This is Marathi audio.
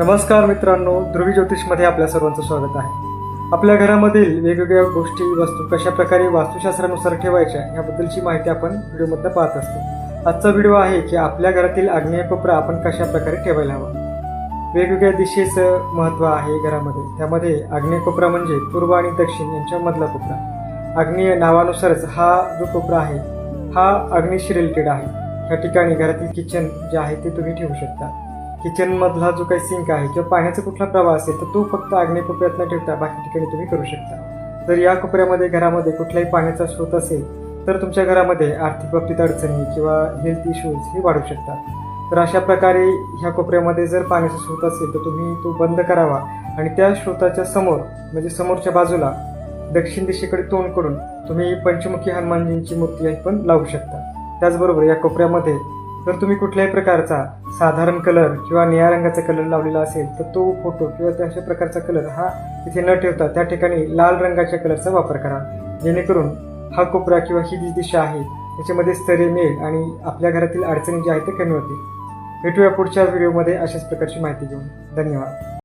नमस्कार मित्रांनो ध्रुवी ज्योतिषमध्ये आपल्या सर्वांचं स्वागत आहे. आपल्या घरामधील वेगवेगळ्या गोष्टी वस्तू कशा प्रकारे वास्तुशास्त्रानुसार ठेवायच्या याबद्दलची माहिती आपण व्हिडिओमधनं पाहत असतो. आजचा व्हिडिओ आहे की आपल्या घरातील आग्नेय कोपरा आपण कशा प्रकारे ठेवायला हवा? वेगवेगळ्या दिशेचं महत्त्व आहे घरामध्ये. त्यामध्ये आग्नेय कोपरा म्हणजे पूर्व आणि दक्षिण यांच्यामधला कोपरा. आग्नेय नावानुसारच हा जो कोपरा आहे हा अग्निशी रिलेटेड आहे. या ठिकाणी घरातील किचन जे आहे ते तुम्ही ठेवू शकता. किचनमधला जो काही सिंक आहे किंवा पाण्याचा कुठला प्रवाह असेल तर तो फक्त आग्नेय कोपऱ्यात न ठेवता बाकी ठिकाणी तुम्ही करू शकता. जर या कोपऱ्यामध्ये घरामध्ये कुठलाही पाण्याचा स्रोत असेल तर तुमच्या घरामध्ये आर्थिक बाबतीत अडचणी किंवा हेल्थ इश्यूज हे वाढू शकतात. तर अशा प्रकारे ह्या कोपऱ्यामध्ये जर पाण्याचा स्रोत असेल तर तुम्ही तो बंद करावा आणि त्या स्रोताच्या समोर म्हणजे समोरच्या बाजूला दक्षिण दिशेकडे तोंड करून तुम्ही पंचमुखी हनुमानजींची मूर्ती पण लावू शकता. त्याचबरोबर या कोपऱ्यामध्ये जर तुम्ही कुठल्याही प्रकारचा साधारण कलर किंवा निळ्या रंगाचा कलर लावलेला असेल तर तो फोटो किंवा त्या अशा प्रकारचा कलर हा तिथे न ठेवता त्या ठिकाणी लाल रंगाच्या कलरचा वापर करा. जेणेकरून हा कोपरा किंवा ही जी दिशा आहे त्याच्यामध्ये स्थैर्य मिळेल आणि आपल्या घरातील अडचणी ज्या आहेत ते कमी होतील. भेटूया पुढच्या व्हिडिओमध्ये अशाच प्रकारची माहिती घेऊन. धन्यवाद.